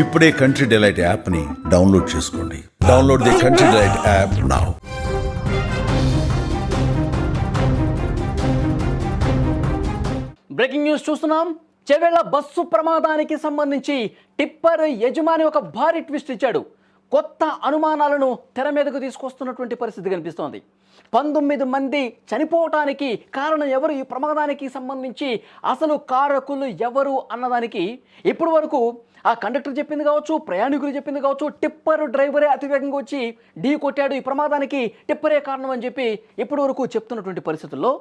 ఇప్పుడే Country Delight యాప్ని download చేసుకోండి. Download the Country Delight app now breaking news చూస్తున్నాం. చెవెళ్ళ బస్సు ప్రమాదానికి సంబంధించి టిప్పర్ యజమాని ఒక భారీ ట్విస్ట్ ఇచ్చాడు. కొత్త అనుమానాలను తెర మీదకు తీసుకొస్తున్నటువంటి పరిస్థితి కనిపిస్తోంది. పంతొమ్మిది మంది చనిపోవటానికి కారణం ఎవరు? ఈ ప్రమాదానికి సంబంధించి అసలు కారకులు ఎవరు? అన్నదానికి ఇప్పటి వరకు ఆ కండక్టర్ చెప్పింది కావచ్చు ప్రయాణికులు చెప్పింది కావచ్చు టిప్పర్ డ్రైవరే అతివేగంగా వచ్చి ఢీ కొట్టాడు ఈ ప్రమాదానికి. టిప్పరే కారణం అని చెప్పి ఇప్పటి వరకు చెప్తున్నటువంటి పరిస్థితుల్లో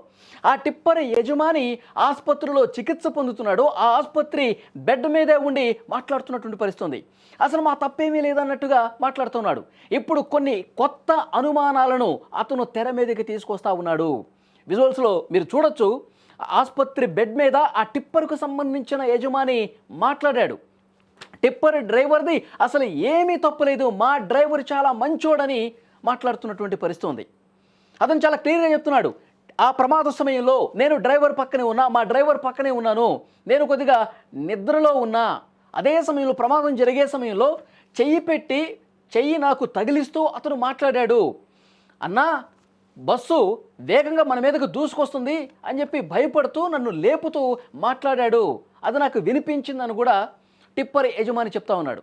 ఆ టిప్పర్ యజమాని ఆసుపత్రిలో చికిత్స పొందుతున్నాడు. ఆ ఆసుపత్రి బెడ్ మీదే ఉండి మాట్లాడుతున్నటువంటి పరిస్థితి ఉంది అసలు మా తప్పేమీ లేదన్నట్టుగా మాట్లాడుతున్నాడు. ఇప్పుడు కొన్ని కొత్త అనుమానాలను అతను తెర మీదకి తీసుకొస్తా ఉన్నాడు. విజువల్స్లో మీరు చూడొచ్చు ఆసుపత్రి బెడ్ మీద ఆ టిప్పర్కు సంబంధించిన యజమాని మాట్లాడాడు. టిప్పర్ డ్రైవర్ది అసలు ఏమీ తప్పులేదు మా డ్రైవర్ చాలా మంచోడని మాట్లాడుతున్నటువంటి పరిస్థితి ఉంది. అతను చాలా క్లియర్గా చెప్తున్నాడు ఆ ప్రమాద సమయంలో నేను డ్రైవర్ పక్కనే ఉన్నా మా డ్రైవర్ పక్కనే ఉన్నాను నేను కొద్దిగా నిద్రలో ఉన్నా అదే సమయంలో ప్రమాదం జరిగే సమయంలో చెయ్యి పెట్టి చెయ్యి నాకు తగిలిస్తూ అతను మాట్లాడాడు. అన్నా బస్సు వేగంగా మన మీదకు దూసుకొస్తుంది అని చెప్పి భయపడుతూ నన్ను లేపుతూ మాట్లాడాడు. అది నాకు వినిపించిందని కూడా టిప్పర్ యజమాని చెప్తా ఉన్నాడు.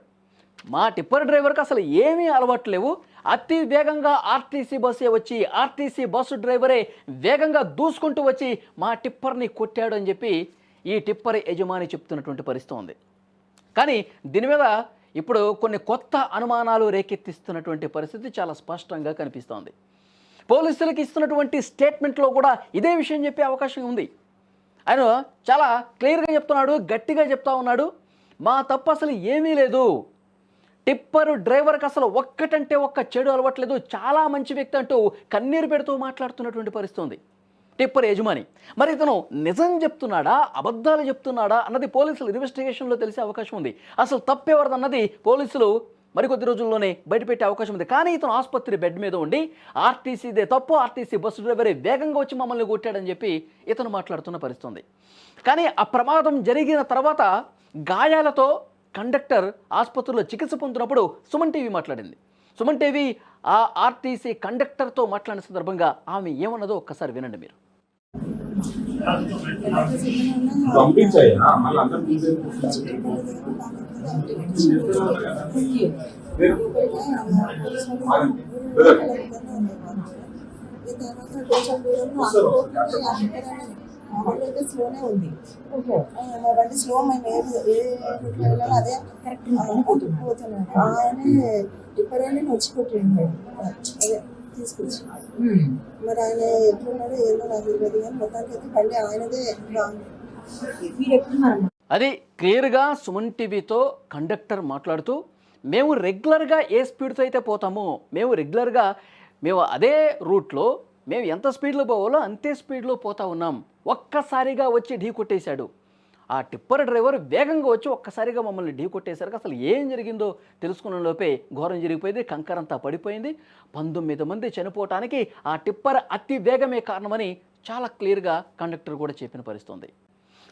మా టిప్పర్ డ్రైవర్కి అసలు ఏమీ అలవాటు లేవు. అతి వేగంగా ఆర్టీసీ బస్సే వచ్చి ఆర్టీసీ బస్సు డ్రైవరే వేగంగా దూసుకుంటూ వచ్చి మా టిప్పర్ని కొట్టాడు అని చెప్పి ఈ టిప్పర్ యజమాని చెప్తున్నటువంటి పరిస్థితి ఉంది. కానీ దీని మీద ఇప్పుడు కొన్ని కొత్త అనుమానాలు రేకెత్తిస్తున్నటువంటి పరిస్థితి చాలా స్పష్టంగా కనిపిస్తోంది. పోలీసులకు ఇస్తున్నటువంటి స్టేట్మెంట్లో కూడా ఇదే విషయం చెప్పే అవకాశం ఉంది. ఆయన చాలా క్లియర్గా చెప్తున్నాడు గట్టిగా చెప్తా ఉన్నాడు. మా తప్పు అసలు ఏమీ లేదు. టిప్పరు డ్రైవర్కి అసలు ఒక్కటంటే ఒక్క చెడు అలవట్లేదు. చాలా మంచి వ్యక్తి అంటూ కన్నీరు పెడుతూ మాట్లాడుతున్నటువంటి పరిస్థితి ఉంది. టిప్పర్ యజమాని. మరి ఇతను నిజం చెప్తున్నాడా? అబద్ధాలు చెప్తున్నాడా? అన్నది పోలీసులు ఇన్వెస్టిగేషన్లో తెలిసే అవకాశం ఉంది. అసలు తప్పెవరదన్నది పోలీసులు మరికొద్ది రోజుల్లోనే బయటపెట్టే అవకాశం ఉంది. కానీ ఇతను ఆసుపత్రి బెడ్ మీద ఉండి ఆర్టీసీదే తప్పు ఆర్టీసీ బస్సు డ్రైవరే వేగంగా వచ్చి మమ్మల్ని కొట్టాడని చెప్పి ఇతను మాట్లాడుతున్న పరిస్థితుంది. కానీ ఆ ప్రమాదం జరిగిన తర్వాత గాయాలతో కండక్టర్ ఆసుపత్రిలో చికిత్స పొందుతున్నప్పుడు సుమన్ టీవీ మాట్లాడింది. సుమన్ టీవీ ఆ ఆర్టీసీ కండక్టర్తో మాట్లాడిన సందర్భంగా ఆమె ఏమన్నదో ఒక్కసారి వినండి మీరు. పంపించాయా? మళ్ళీ అందరూ మామూలుగా స్లోనే ఉంది బండి స్లో మేము ఏ ఏ అదే కరెక్ట్ పోతున్నాను ఆయనే టిప్పర్ అని కొట్టిండు అదే తీసుకొచ్చి మరి ఆయన ఎట్లున్నాడో ఏదో నాకు తెలియదు కానీ మొత్తానికి అయితే బండి ఆయనదే రాంగ్ అది క్లియర్గా సుమన్ టీవీతో కండక్టర్ మాట్లాడుతూ మేము రెగ్యులర్గా ఏ స్పీడ్తో అయితే పోతామో మేము రెగ్యులర్గా మేము అదే రూట్లో మేము ఎంత స్పీడ్లో పోవాలో అంతే స్పీడ్లో పోతా ఉన్నాం. ఒక్కసారిగా వచ్చి ఢీ కొట్టేశాడు. ఆ టిప్పర్ డ్రైవర్ వేగంగా వచ్చి ఒక్కసారిగా మమ్మల్ని ఢీ కొట్టేసరికి అసలు ఏం జరిగిందో తెలుసుకున్న లోపే ఘోరం జరిగిపోయింది కంకరంతా పడిపోయింది. పంతొమ్మిది మంది చనిపోవటానికి ఆ టిప్పర్ అతి వేగమే కారణమని చాలా క్లియర్గా కండక్టర్ కూడా చెప్పిన పరిస్థితుంది.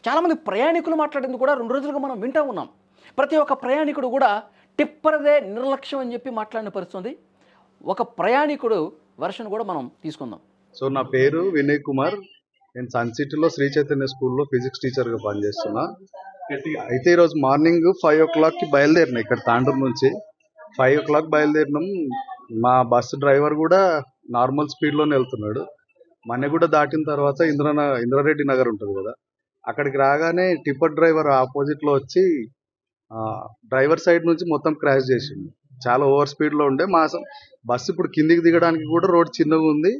చాలామంది ప్రయాణికులు మాట్లాడింది కూడా రెండు రోజులుగా మనం వింటూ ఉన్నాం. ప్రతి ఒక్క ప్రయాణికుడు కూడా టిప్పరదే నిర్లక్ష్యం అని చెప్పి మాట్లాడిన పరిస్థితుంది. ఒక ప్రయాణికుడు వర్షన్ కూడా మనం తీసుకుందాం. సో నా పేరు వినయ్ కుమార్. నేను సన్ సిటీలో శ్రీ చైతన్య స్కూల్లో ఫిజిక్స్ టీచర్గా పనిచేస్తున్నా. అయితే ఈరోజు మార్నింగ్ ఫైవ్ ఓ క్లాక్కి బయలుదేరినా ఇక్కడ తాండూరు నుంచి. ఫైవ్ ఓ క్లాక్ బయలుదేరినాం. మా బస్సు డ్రైవర్ కూడా నార్మల్ స్పీడ్లోనే వెళ్తున్నాడు. మన్నెగూడ దాటిన తర్వాత ఇంద్రన ఇంద్రారెడ్డి నగర్ ఉంటుంది కదా అక్కడికి రాగానే టిప్పర్ డ్రైవర్ ఆపోజిట్లో వచ్చి డ్రైవర్ సైడ్ నుంచి మొత్తం క్రాష్ చేసిండు. చాలా ఓవర్ స్పీడ్లో ఉండే మా బస్సు ఇప్పుడు కిందికి దిగడానికి కూడా రోడ్ చిన్నగా ఉంది.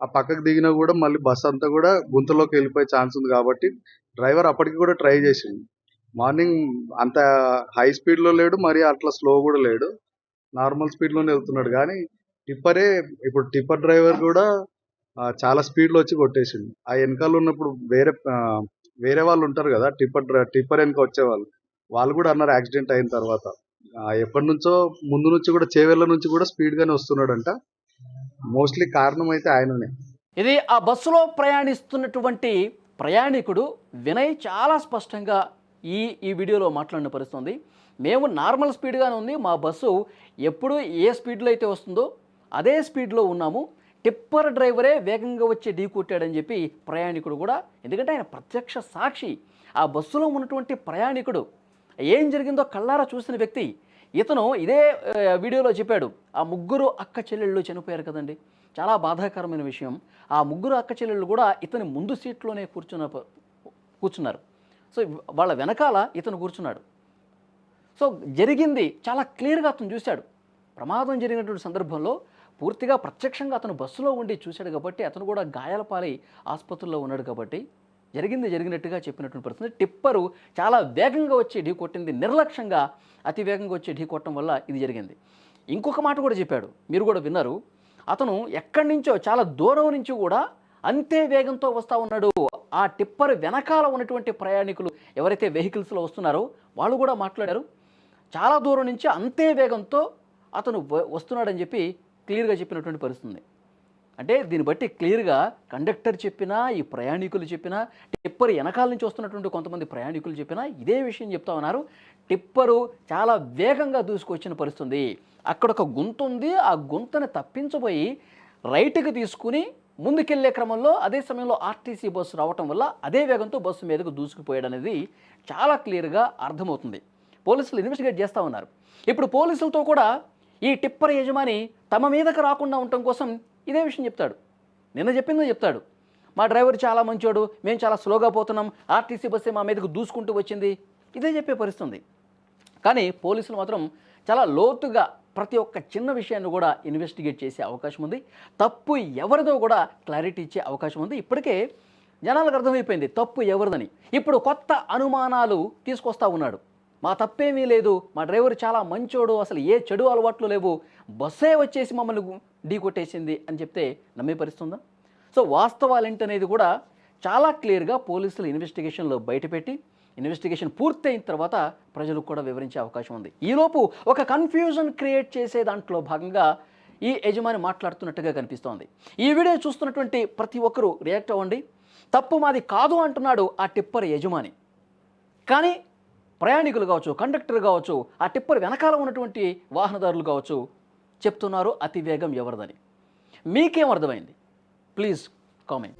ఆ పక్కకు దిగినా కూడా మళ్ళీ బస్ అంతా కూడా గుంతలోకి వెళ్ళిపోయే ఛాన్స్ ఉంది కాబట్టి డ్రైవర్ అప్పటికి కూడా ట్రై చేసింది మార్నింగ్ అంత హై స్పీడ్లో లేడు మరి అట్లా స్లో కూడా లేడు. నార్మల్ స్పీడ్లోనే వెళ్తున్నాడు కానీ టిప్పరే ఇప్పుడు టిప్పర్ డ్రైవర్ కూడా చాలా స్పీడ్లో వచ్చి కొట్టేసిండు. ఆ వెనకాల ఉన్నప్పుడు వేరే వేరే వాళ్ళు ఉంటారు కదా టిప్పర్ టిప్పర్ వెనక వచ్చేవాళ్ళు వాళ్ళు కూడా అన్నారు యాక్సిడెంట్ అయిన తర్వాత. ఎప్పటి నుంచో ముందు నుంచి కూడా చేవెళ్ళ నుంచి కూడా స్పీడ్గానే వస్తున్నాడంట. మోస్ట్లీ కారణం అయితే ఆయననే. ఇది ఆ బస్సులో ప్రయాణిస్తున్నటువంటి ప్రయాణికుడు వినయ్ చాలా స్పష్టంగా ఈ ఈ వీడియోలో మాట్లాడిన పరిస్థితుంది. మేము నార్మల్ స్పీడ్గానే ఉంది. మా బస్సు ఎప్పుడు ఏ స్పీడ్లో అయితే వస్తుందో అదే స్పీడ్లో ఉన్నాము. టిప్పర్ డ్రైవరే వేగంగా వచ్చి ఢీ కొట్టాడని చెప్పి ప్రయాణికుడు కూడా ఎందుకంటే ఆయన ప్రత్యక్ష సాక్షి. ఆ బస్సులో ఉన్నటువంటి ప్రయాణికుడు ఏం జరిగిందో కళ్ళారా చూసిన వ్యక్తి ఇతను ఇదే వీడియోలో చెప్పాడు ఆ ముగ్గురు అక్క చెల్లెళ్ళు చనిపోయారు కదండి. చాలా బాధాకరమైన విషయం. ఆ ముగ్గురు అక్క చెల్లెళ్ళు కూడా ఇతని ముందు సీట్లోనే కూర్చున్న కూర్చున్నారు. సో వాళ్ళ వెనకాల ఇతను కూర్చున్నాడు. సో జరిగింది చాలా క్లియర్గా అతను చూశాడు. ప్రమాదం జరిగినటువంటి సందర్భంలో పూర్తిగా ప్రత్యక్షంగా అతను బస్సులో ఉండి చూశాడు కాబట్టి అతను కూడా గాయాల పాలై ఆసుపత్రిలో ఉన్నాడు కాబట్టి జరిగింది జరిగినట్టుగా చెప్పినటువంటి పరిస్థితి. టిప్పరు చాలా వేగంగా వచ్చి ఢీ కొట్టింది. నిర్లక్ష్యంగా అతి వేగంగా వచ్చి ఢీ కొట్టడం వల్ల ఇది జరిగింది. ఇంకొక మాట కూడా చెప్పాడు. మీరు కూడా విన్నారు. అతను ఎక్కడి నుంచో చాలా దూరం నుంచి కూడా అంతే వేగంతో వస్తూ ఉన్నాడు. ఆ టిప్పర్ వెనకాల ఉన్నటువంటి ప్రయాణికులు ఎవరైతే వెహికల్స్లో వస్తున్నారో వాళ్ళు కూడా మాట్లాడారు. చాలా దూరం నుంచి అంతే వేగంతో అతను వ- వస్తున్నాడని చెప్పి క్లియర్గా చెప్పినటువంటి పరిస్థితి అంటే దీన్ని బట్టి క్లియర్గా కండక్టర్ చెప్పినా ఈ ప్రయాణికులు చెప్పినా టిప్పర్ వెనకాల నుంచి వస్తున్నటువంటి కొంతమంది ప్రయాణికులు చెప్పినా ఇదే విషయం చెప్తా ఉన్నారు. టిప్పరు చాలా వేగంగా దూసుకొచ్చిన పరిస్థితుంది. అక్కడ ఒక గుంత ఉంది. ఆ గుంతని తప్పించబోయి రైట్కి తీసుకుని ముందుకెళ్ళే క్రమంలో అదే సమయంలో ఆర్టీసీ బస్సు రావటం వల్ల అదే వేగంతో బస్సు మీదకు దూసుకుపోయాడు అనేది చాలా క్లియర్గా అర్థమవుతుంది. పోలీసులు ఇన్వెస్టిగేట్ చేస్తూ ఉన్నారు. ఇప్పుడు పోలీసులతో కూడా ఈ టిప్పర్ యజమాని తమ మీదకు రాకుండా ఉండటం కోసం ఇదే విషయం చెప్తాడు. నిన్న చెప్పిందో చెప్తాడు. మా డ్రైవర్ చాలా మంచోడు మేము చాలా స్లోగా పోతున్నాం ఆర్టీసీ బస్సే మా మీదకు దూసుకుంటూ వచ్చింది. ఇదే చెప్పే పరిస్థితుంది. కానీ పోలీసులు మాత్రం చాలా లోతుగా ప్రతి ఒక్క చిన్న విషయాన్ని కూడా ఇన్వెస్టిగేట్ చేసే అవకాశం ఉంది. తప్పు ఎవరిదో కూడా క్లారిటీ ఇచ్చే అవకాశం ఉంది. ఇప్పటికే జనాలకు అర్థమైపోయింది తప్పు ఎవరిదని. ఇప్పుడు కొత్త అనుమానాలు తీసుకొస్తా ఉన్నాడు. మా తప్పేమీ లేదు. మా డ్రైవర్ చాలా మంచోడు. అసలు ఏ చెడు అలవాట్లు లేవు. బస్సే వచ్చేసి మమ్మల్ని ఢీ కొట్టేసింది అని చెప్తే నమ్మే పరిస్థితి సో వాస్తవాలేంటనేది కూడా చాలా క్లియర్గా పోలీసులు ఇన్వెస్టిగేషన్లో బయటపెట్టి ఇన్వెస్టిగేషన్ పూర్తయిన తర్వాత ప్రజలకు కూడా వివరించే అవకాశం ఉంది. ఈలోపు ఒక కన్ఫ్యూజన్ క్రియేట్ చేసే దాంట్లో భాగంగా ఈ యజమాని మాట్లాడుతున్నట్టుగా కనిపిస్తోంది. ఈ వీడియో చూస్తున్నటువంటి ప్రతి ఒక్కరూ రియాక్ట్ అవ్వండి. తప్పు మాది కాదు అంటున్నాడు ఆ టిప్పర్ యజమాని. కానీ ప్రయాణికులు కావచ్చు కండక్టర్ కావచ్చు ఆ టిప్పర్ వెనకాల ఉన్నటువంటి వాహనదారులు కావచ్చు చెప్తున్నారు అతి వేగం ఎవరిదని. మీకేం అర్థమైంది? Please comment.